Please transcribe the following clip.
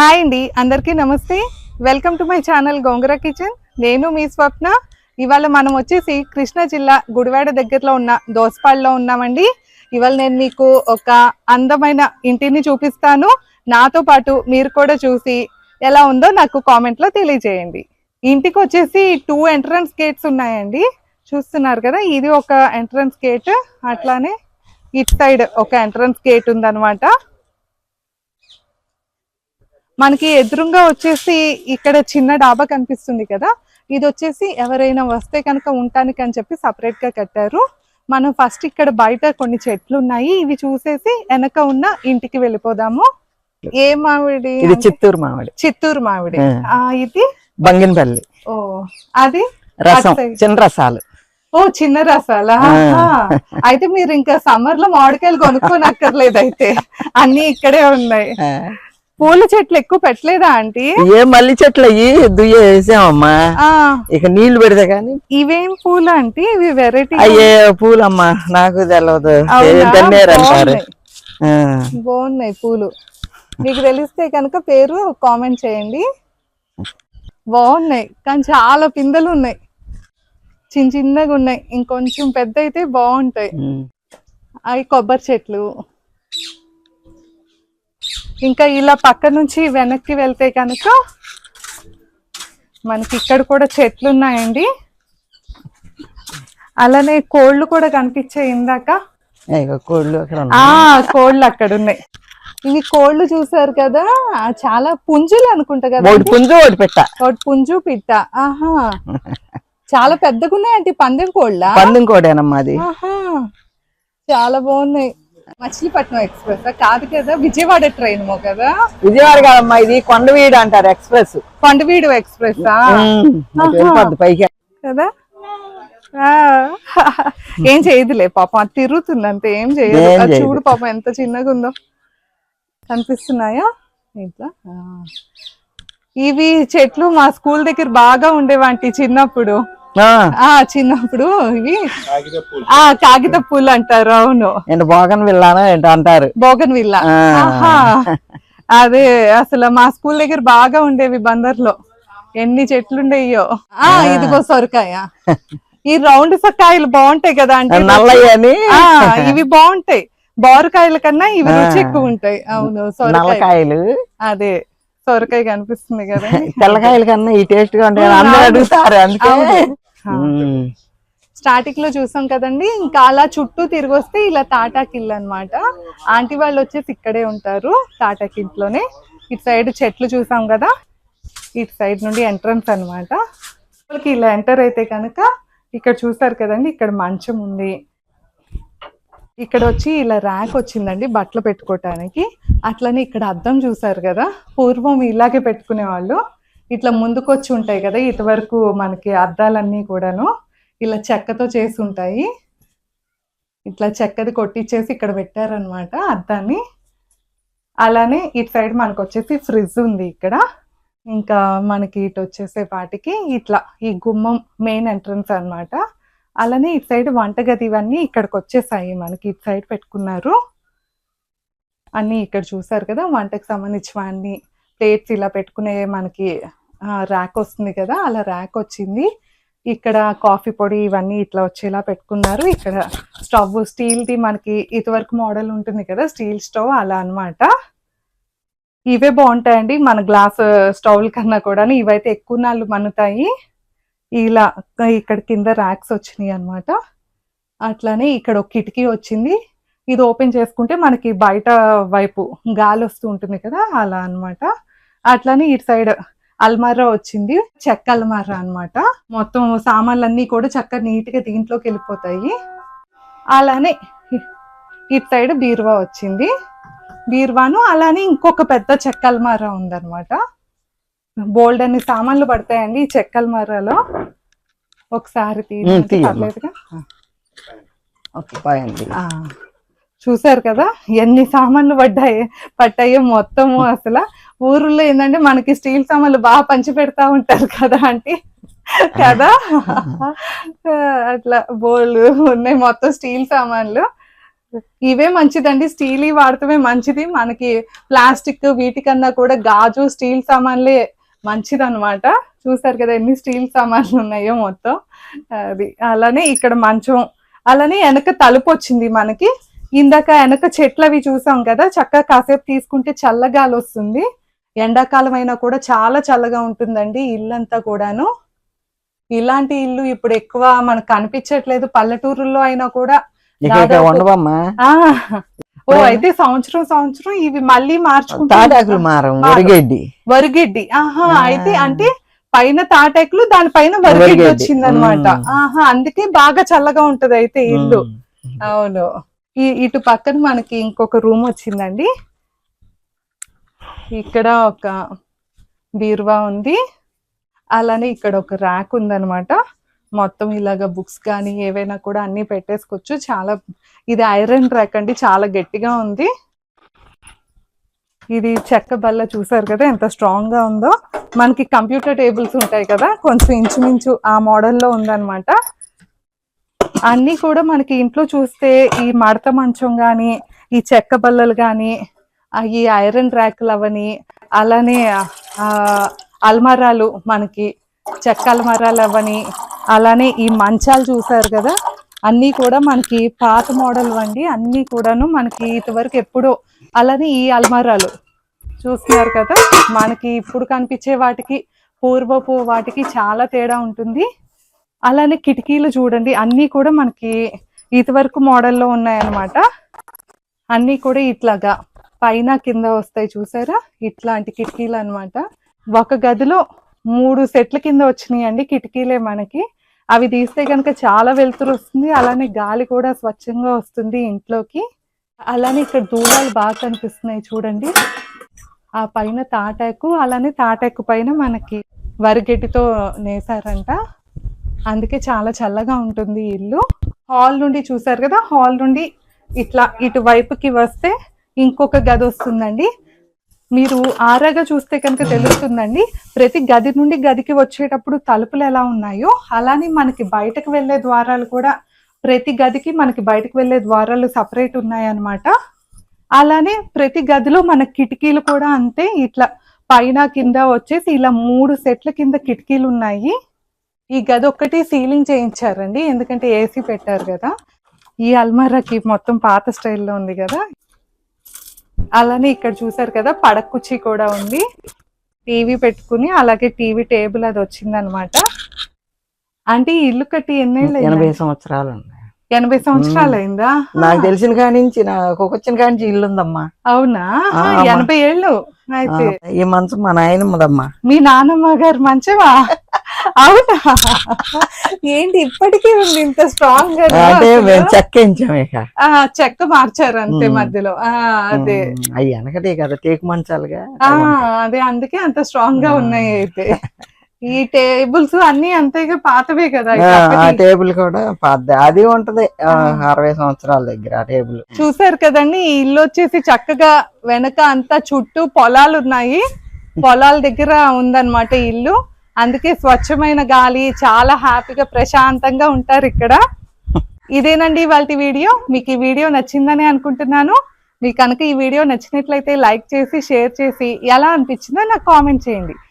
Hi అండి అందరికీ నమస్తే. Welcome to my channel Gongura kitchen నేను మీ స్వప్న. ఇవాళ మనం వచ్చేసి కృష్ణా జిల్లా గుడివాడ దగ్గరలో ఉన్న దోసపాడులో ఉన్నామండి. ఇవాళ నేను మీకు ఒక అందమైన ఇంటిని చూపిస్తాను. నాతో పాటు మీరు కూడా చూసి ఎలా ఉందో నాకు కామెంట్లో తెలియజేయండి. ఇంటికి వచ్చేసి టూ ఎంట్రన్స్ గేట్స్ ఉన్నాయండి. చూస్తున్నారు కదా ఇది ఒక ఎంట్రన్స్ గేట్ అట్లానే ఇట్ సైడ్ ఒక ఎంట్రన్స్ గేట్ ఉందన్నమాట. మనకి ఎదురుగా వచ్చేసి ఇక్కడ చిన్న డాబా కనిపిస్తుంది కదా. ఇది వచ్చేసి ఎవరైనా వస్తే కనుక ఉండటానికి అని చెప్పి సపరేట్గా కట్టారు. మనం ఫస్ట్ ఇక్కడ బయట కొన్ని చెట్లు ఉన్నాయి. ఇవి చూసేసి వెనక ఉన్న ఇంటికి వెళ్ళిపోదాము. ఏ మామిడి ఇది? చిత్తూరు మామిడి. చిత్తూరు మామిడి. ఇది? బంగినపల్లి. ఓ అది? రసం. చిన్న రసాలు. ఓ చిన్న రసాలా. అయితే మీరు ఇంకా సమ్మర్లో మామిడికాయలు కొనుక్కోనక్కర్లేదు అయితే. అన్ని ఇక్కడే ఉన్నాయి. పూల చెట్లు ఎక్కువ పెట్టలేదా ఆంటీ? ఏ మల్లి చెట్లు అయ్యి దుయ్య వేసామమ్మా ఆ. ఇక నీళ్ళు పెడితే గాని? ఇవేం పూలు అంటే ఇవి వెరైటీ అయ్యే పూలమ్మా నాకు తెలియదు అంటారు. బాగున్నాయి. పూలు. మీకు తెలిస్తే కనుక పేరు కామెంట్ చేయండి. బాగున్నాయి కానీ చాలా పిందెలు ఉన్నాయి. చిన్న చిన్నగా ఉన్నాయి. ఇంకొంచెం పెద్ద అయితే బాగుంటాయి. అవి కొబ్బరి చెట్లు. ఇంకా ఇలా పక్క నుంచి వెనక్కి వెళ్తే కనుక మనకి ఇక్కడ కూడా చెట్లు ఉన్నాయండి అలానే కోళ్ళు కూడా కనిపించాయి ఇందాక. కోళ్ళు అక్కడ ఆ ఉన్నాయి. కోళ్ళు అక్కడ ఉన్నాయి. ఇవి కోళ్ళు చూసారు కదా చాలా పుంజులు అనుకుంటా కదా పుంజు ఒకటి పెట్ట. ఒకటి పుంజు పిట్ట. ఆహా. చాలా పెద్దగా ఉన్నాయండి పందెం కోళ్ళ? పందెం కోడేనమ్మా అది. చాలా బాగున్నాయి. మచిలీపట్నం ఎక్స్ప్రెస్ కాదు కదా విజయవాడ ట్రైన్ కదా? విజయవాడ కాదమ్మా ఇది కొండవీడు అంటారు ఎక్స్ప్రెస్. కొండవీడు ఎక్స్ప్రెస్ పైకి. కదా? ఆ, ఏం చేయదులే పాపం అది తిరుగుతుంది అంతే ఏం చేయదు. చూడు పాపం ఎంత చిన్నగా ఉందో. కనిపిస్తున్నాయా? ఇట్లా? ఆ. ఇవి చెట్లు మా స్కూల్ దగ్గర బాగా ఉండేవాంటి చిన్నప్పుడు. ఆ, ఆ చిన్నప్పుడు ఇవి. ఆ కాగిత పూలు అంటారు అవును. ఏంటి బోగన్ విల్లానో ఏంటో అంటారు. Bougainvillea. అదే అసలు మా స్కూల్ దగ్గర బాగా ఉండేవి బందర్లో. ఎన్ని చెట్లు ఉండేయో ఆ. ఇదిగో సొరకాయ. ఈ రౌండ్ సొరకాయలు బాగుంటాయి కదా అంటే ఇవి బాగుంటాయి. బోరకాయల కన్నా ఇవి రుచి ఎక్కువ ఉంటాయి. అవును సొరకాయ నల్లకాయలు. అదే సొరకాయ కనిపిస్తుంది కదా తెల్లకాయల కన్నా ఈ టేస్ట్గా ఉంటాయి అందరూ అడుగుతారు అందుకే. స్టార్టింగ్లో చూసాం కదండి ఇంకా అలా చుట్టూ తిరిగి వస్తే ఇలా తాటాకిల్లు అన్నమాట. ఆంటీ వాళ్ళు వచ్చేసి ఇక్కడే ఉంటారు తాటాకింట్లోనే ఇటు సైడ్ చెట్లు చూసాం కదా ఇటు సైడ్ నుండి ఎంట్రన్స్ అన్నమాట. వాళ్ళకి ఇలా ఎంటర్ అయితే కనుక ఇక్కడ చూసారు కదండి ఇక్కడ మంచం ఉంది. ఇక్కడ వచ్చి ఇలా ర్యాక్ వచ్చిందండి బట్టలు పెట్టుకోవటానికి అట్లనే ఇక్కడ అద్దం చూసారు కదా పూర్వం ఇలాగే పెట్టుకునే వాళ్ళు ఇట్లా ముందుకొచ్చి ఉంటాయి కదా ఇటువరకు మనకి అద్దాలన్నీ కూడాను ఇలా చెక్కతో చేసి ఉంటాయి. ఇట్లా చెక్కది కొట్టించేసి ఇక్కడ పెట్టారనమాట అద్దాన్ని. అలానే ఇటు సైడ్ మనకు వచ్చేసి ఫ్రిడ్జ్ ఉంది ఇక్కడ. ఇంకా మనకి ఇటు వచ్చేసే వాటికి ఇట్లా ఈ గుమ్మం మెయిన్ ఎంట్రన్స్ అనమాట అలానే ఇటు సైడ్ వంటగది ఇవన్నీ ఇక్కడికి వచ్చేసాయి మనకి ఇటు సైడ్ పెట్టుకున్నారు. అన్నీ ఇక్కడ చూసారు కదా వంటకు సంబంధించినవన్నీ ప్లేట్స్ ఇలా పెట్టుకునే మనకి ర్యాక్ వస్తుంది కదా అలా ర్యాక్ వచ్చింది. ఇక్కడ కాఫీ పొడి ఇవన్నీ ఇట్లా వచ్చేలా పెట్టుకున్నారు. ఇక్కడ స్టవ్ స్టీల్ది మనకి ఇదివరకు మోడల్ ఉంటుంది కదా స్టీల్ స్టవ్ అలా అన్నమాట. ఇవే బాగుంటాయండి. మన గ్లాస్ స్టవ్ల కన్నా కూడా ఇవైతే ఎక్కువ నాళ్ళు మన్నుతాయి. ఇలా ఇక్కడ కింద ర్యాక్స్ వచ్చినాయి అన్నమాట. అట్లానే ఇక్కడ ఒక కిటికీ వచ్చింది. ఇది ఓపెన్ చేసుకుంటే మనకి బయట వైపు గాలి వస్తూ ఉంటుంది కదా అలా అన్నమాట. అట్లానే ఇటు సైడ్ అల్మారా వచ్చింది చెక్క అల్మారా అన్నమాట. మొత్తం సామాన్లన్నీ కూడా చక్క నీట్గా దీంట్లోకి వెళ్ళిపోతాయి. అలానే ఇటు సైడ్ బీరువా వచ్చింది. బీరువాను అలానే ఇంకొక పెద్ద చెక్క అల్మారా ఉందన్నమాట. బోల్డ్ అన్ని సామాన్లు పడతాయండి ఈ చెక్క అల్మారాలో. ఒకసారి ఆ, చూసారు కదా ఎన్ని సామాన్లు పడ్డాయి పట్టాయో మొత్తము అసలు. ఊర్లో ఏంటంటే మనకి స్టీల్ సామాన్లు బాగా పంచి పెడతా ఉంటారు కదా అంటే కదా? అట్లా బోళ్ళు ఉన్నాయి మొత్తం స్టీల్ సామాన్లు. ఇవే మంచిదండి స్టీల్ వాడటమే మంచిది. మనకి ప్లాస్టిక్ వీటికన్నా కూడా గాజు స్టీల్ సామాన్లే మంచిది అనమాట చూసారు కదా ఎన్ని స్టీల్ సామాన్లు ఉన్నాయో మొత్తం. అది అలానే ఇక్కడ మంచం అలానే వెనక తలుపు వచ్చింది మనకి. ఇందాక వెనక చెట్లు అవి చూసాం కదా చక్కగా కాసేపు తీసుకుంటే చల్లగాలి వస్తుంది. ఎండాకాలం అయినా కూడా చాలా చల్లగా ఉంటుందండి ఇల్లంతా కూడాను ఇలాంటి ఇల్లు ఇప్పుడు ఎక్కువ మనకు కనిపించట్లేదు పల్లెటూరుల్లో అయినా కూడా ఓ అయితే సంవత్సరం సంవత్సరం ఇవి మళ్ళీ మార్చుకుంటూ తాటాకులు మారం మారం. వరిగడ్డి వరిగడ్డి ఆహా. అయితే అంటే పైన తాటాకులు దానిపైన వరిగడ్డి. వచ్చింది అనమాట. ఆహా అందుకే బాగా చల్లగా ఉంటది అయితే ఇల్లు. అవును ఈ ఇటు పక్కన మనకి ఇంకొక రూమ్ వచ్చిందండి ఇక్కడ ఒక బీరువా ఉంది. అలానే ఇక్కడ ఒక ర్యాక్ ఉందనమాట మొత్తం ఇలాగ బుక్స్ కానీ ఏవైనా కూడా అన్ని పెట్టేసుకోవచ్చు. చాలా ఇది ఐరన్ ర్యాక్ అండి. చాలా గట్టిగా ఉంది. ఇది చెక్క బల్ల చూసారు కదా ఎంత స్ట్రాంగ్గా ఉందో. మనకి కంప్యూటర్ టేబుల్స్ ఉంటాయి కదా కొంచెం ఇంచుమించు ఆ మోడల్లో ఉందన్నమాట. అన్నీ కూడా మనకి ఇంట్లో చూస్తే ఈ మడత మంచం కానీ ఈ చెక్క బల్లలు కానీ ఈ ఐరన్ ర్యాకులు అవని అలానే అల్మారాలు మనకి చెక్క అల్మారాలు అవని అలానే ఈ మంచాలు చూసారు కదా అన్నీ కూడా మనకి పాత మోడల్ వండి అన్నీ కూడాను మనకి ఇంతవరకు ఎప్పుడో అలానే ఈ అల్మారాలు చూస్తున్నారు కదా మనకి ఇప్పుడు కనిపించే వాటికి పూర్వపు వాటికి చాలా తేడా ఉంటుంది. అలానే కిటికీలు చూడండి అన్నీ కూడా మనకి ఇదివరకు మోడల్లో ఉన్నాయన్నమాట. అన్నీ కూడా ఇట్లాగా. పైన కింద వస్తాయి చూసారా? ఇట్లాంటి కిటికీలు అన్నమాట. ఒక గదిలో మూడు సెట్ల కింద వచ్చినాయి అండి కిటికీలే మనకి. అవి తీస్తే కనుక చాలా వెలుతురు వస్తుంది. అలానే గాలి కూడా స్వచ్ఛంగా వస్తుంది ఇంట్లోకి. అలానే ఇక్కడ దూలాలు బాగా కనిపిస్తున్నాయి చూడండి. ఆ పైన తాటాకు అలానే తాటాకు పైన మనకి వరిగడ్డితో నేసారంట. అందుకే చాలా చల్లగా ఉంటుంది ఇల్లు. హాల్ నుండి చూసారు కదా? హాల్ నుండి ఇట్లా ఇటువైపుకి వస్తే ఇంకొక గది వస్తుందండి. మీరు ఆరాగా చూస్తే కనుక తెలుస్తుందండి. ప్రతి గది నుండి గదికి వచ్చేటప్పుడు తలుపులు ఎలా ఉన్నాయో అలానే మనకి బయటకు వెళ్ళే ద్వారాలు కూడా ప్రతి గదికి మనకి బయటకు వెళ్ళే ద్వారాలు సపరేట్ ఉన్నాయన్నమాట. అలానే ప్రతి గదిలో మన కిటికీలు కూడా అంతే. ఇట్లా పైన కింద వచ్చేసి ఇలా మూడు సెట్ల కింద కిటికీలు ఉన్నాయి. ఈ గది ఒక్కటి సీలింగ్ చేయించారండి. ఎందుకంటే ఏసీ పెట్టారు కదా. ఈ అల్మారాకి మొత్తం పాత స్టైల్లో ఉంది కదా. అలానే ఇక్కడ చూసారు కదా పడక కుర్చీ కూడా ఉంది. టీవీ పెట్టుకుని అలాగే టీవీ టేబుల్ అది వచ్చిందనమాట. అంటే ఈ ఇల్లు కట్టి ఎన్నేళ్ళు ఎనభై? సంవత్సరాలు ఎనభై సంవత్సరాలు అయిందా? నాకు తెలిసిన కాడి నుంచి నాకు వచ్చిన కాడి నుంచి ఇల్లు ఉందమ్మా అవునా. ఎనభై ఏళ్ళు. అయితే ఈ మంచం మా నాయనమ్మదమ్మా. మీ నాన్నమ్మ గారు మంచివా? అవునా? ఏంటి ఇప్పటికీ ఉంది ఇంత స్ట్రాంగ్గా అంటే ఇక. చెక్క మార్చారు అంతే. మధ్యలో. అదే. అవి వెనకటే కదా టేకు మంచాలుగా? అదే అందుకే అంత స్ట్రాంగ్గా. ఉన్నాయి అయితే. ఈ టేబుల్స్ అన్ని అంతేగా పాతవే కదా ఆ, టేబుల్ కూడా పెద్ద అది ఉంటది ఆ, అరవై సంవత్సరాల దగ్గర ఆ టేబుల్. చూసారు కదండి ఈ ఇల్లు వచ్చేసి చక్కగా వెనక అంతా చుట్టూ పొలాలు ఉన్నాయి. పొలాల దగ్గర ఉందన్నమాట ఇల్లు. అందుకే స్వచ్ఛమైన గాలి చాలా హ్యాపీగా ప్రశాంతంగా ఉంటారు ఇక్కడ. ఇదేనండి వాళ్ళ వీడియో. మీకు ఈ వీడియో నచ్చిందని అనుకుంటున్నాను. మీకు కనుక ఈ వీడియో నచ్చినట్లయితే లైక్ చేసి షేర్ చేసి ఎలా అనిపించిందో నాకు కామెంట్ చేయండి.